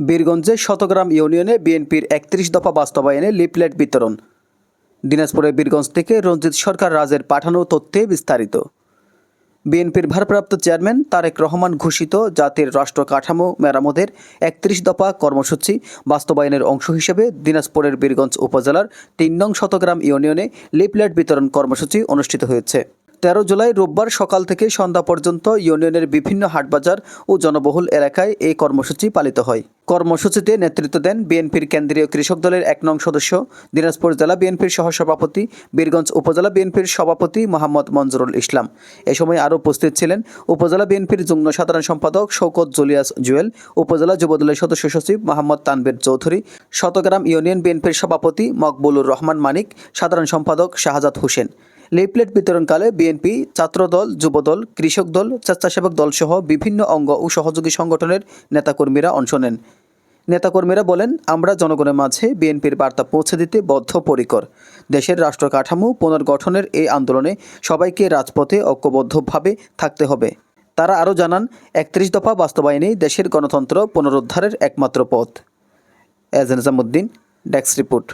বীরগঞ্জে শতগ্রাম ইউনিয়নে বিএনপির একত্রিশ দফা বাস্তবায়নে লিফলেট বিতরণ। দিনাজপুরের বীরগঞ্জ থেকে রঞ্জিত সরকার রাজের পাঠানো তথ্যে বিস্তারিত। বিএনপির ভারপ্রাপ্ত চেয়ারম্যান তারেক রহমান ঘোষিত জাতির রাষ্ট্র কাঠামো মেরামতের একত্রিশ দফা কর্মসূচি বাস্তবায়নের অংশ হিসেবে দিনাজপুরের বীরগঞ্জ উপজেলার তিন নং শতগ্রাম ইউনিয়নে লিফলেট বিতরণ কর্মসূচি অনুষ্ঠিত হয়েছে। তেরো জুলাই রোববার সকাল থেকে সন্ধ্যা পর্যন্ত ইউনিয়নের বিভিন্ন হাটবাজার ও জনবহুল এলাকায় এই কর্মসূচি পালিত হয়। কর্মসূচিতে নেতৃত্ব দেন বিএনপির কেন্দ্রীয় কৃষক দলের এক নং সদস্য, দিনাজপুর জেলা বিএনপির সহসভাপতি, বীরগঞ্জ উপজেলা বিএনপির সভাপতি মোহাম্মদ মঞ্জুরুল ইসলাম। এ সময় আরও উপস্থিত ছিলেন উপজেলা বিএনপির যুগ্ম সাধারণ সম্পাদক শৌকত জুলিয়াস জুয়েল, উপজেলা যুবদলের সদস্য সচিব মোহাম্মদ তানবীর চৌধুরী, শতগ্রাম ইউনিয়ন বিএনপির সভাপতি মকবুলুর রহমান মানিক, সাধারণ সম্পাদক শাহজাদ হোসেন। লিফলেট বিতরণকালে বিএনপি ছাত্রদল, যুবদল কৃষক দল স্বেচ্ছাসেবক দলসহ বিভিন্ন অঙ্গ ও সহযোগী সংগঠনের নেতাকর্মীরা অংশ নেন। নেতাকর্মীরা বলেন, আমরা জনগণের মাঝে বিএনপির বার্তা পৌঁছে দিতে বদ্ধপরিকর। দেশের রাষ্ট্র কাঠামো পুনর্গঠনের এই আন্দোলনে সবাইকে রাজপথে ঐক্যবদ্ধভাবে থাকতে হবে। তারা আরও জানান, একত্রিশ দফা বাস্তবায়নেই দেশের গণতন্ত্র পুনরুদ্ধারের একমাত্র পথ। এজ নিজামুদ্দিন ডেস্ক রিপোর্ট।